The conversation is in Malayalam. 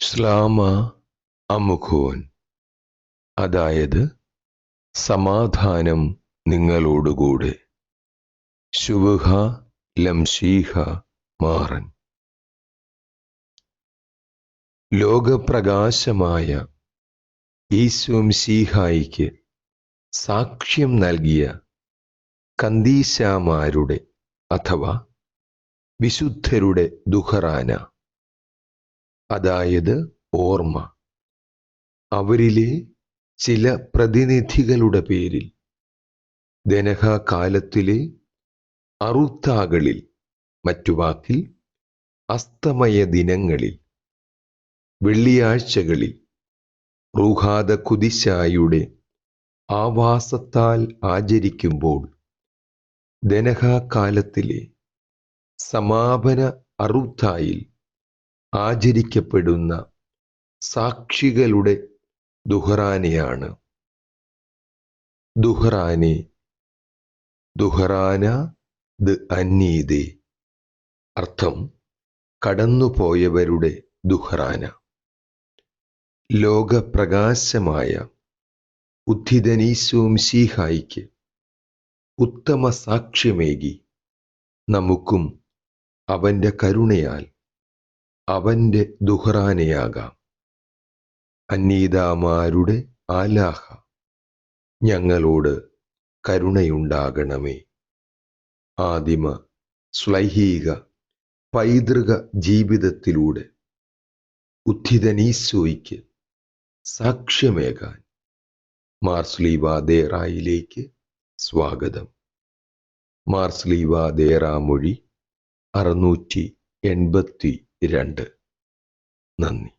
ശ്ലാമ അമുഖോൻ. അതായത് സമാധാനം നിങ്ങളോടുകൂടെ. ശുഭഹ ലംശീഹ മാറൻ. ലോകപ്രകാശമായ ഈശ്വം ശീഹായിക്ക് സാക്ഷ്യം നൽകിയ കന്തീശാമാരുടെ അഥവാ വിശുദ്ധരുടെ ദുഹറാന. അതായത് ഓർമ്മ. അവരിലെ ചില പ്രതിനിധികളുടെ പേരിൽ. ദനഹാകാലത്തിലെ അറുത്താകളിൽ മറ്റു വാക്കിൽ അസ്തമയ ദിനങ്ങളിൽ വെള്ളിയാഴ്ചകളിൽ റൂഹാദ കുതിശായുടെ ആവാസത്താൽ ആചരിക്കുമ്പോൾ ദനഹാകാലത്തിലെ സമാപന അറുത്തായിൽ ആചരിക്കപ്പെടുന്ന സാക്ഷികളുടെ ദുഹറാനയാണ്. ദുഹറാനെ ദുഹറാന ദ് അന്നീതി അർത്ഥം കടന്നുപോയവരുടെ ദുഹറാന. ലോകപ്രകാശമായ ഉദ്ധിതനീശോം ശീഹായിക്ക് ഉത്തമ സാക്ഷ്യമേകി നമുക്കും അവന്റെ കരുണയാൽ അവന്റെ ദുഹ്റാനയാകാം. അന്നീതാമാരുടെ ആലാഹ ഞങ്ങളോട് കരുണയുണ്ടാകണമേ. ആദിമ ശ്ലൈഹിക പൈതൃക ജീവിതത്തിലൂടെ ഉദ്ധിതനീശോയ്ക്ക് സാക്ഷ്യമേകാൻ മാർസ്ലീവാദേറായിലേക്ക് സ്വാഗതം. മാർസ്ലീവാദേറാ മൊഴി അറുന്നൂറ്റി എൺപത്തി രണ്ട് നന്ദി.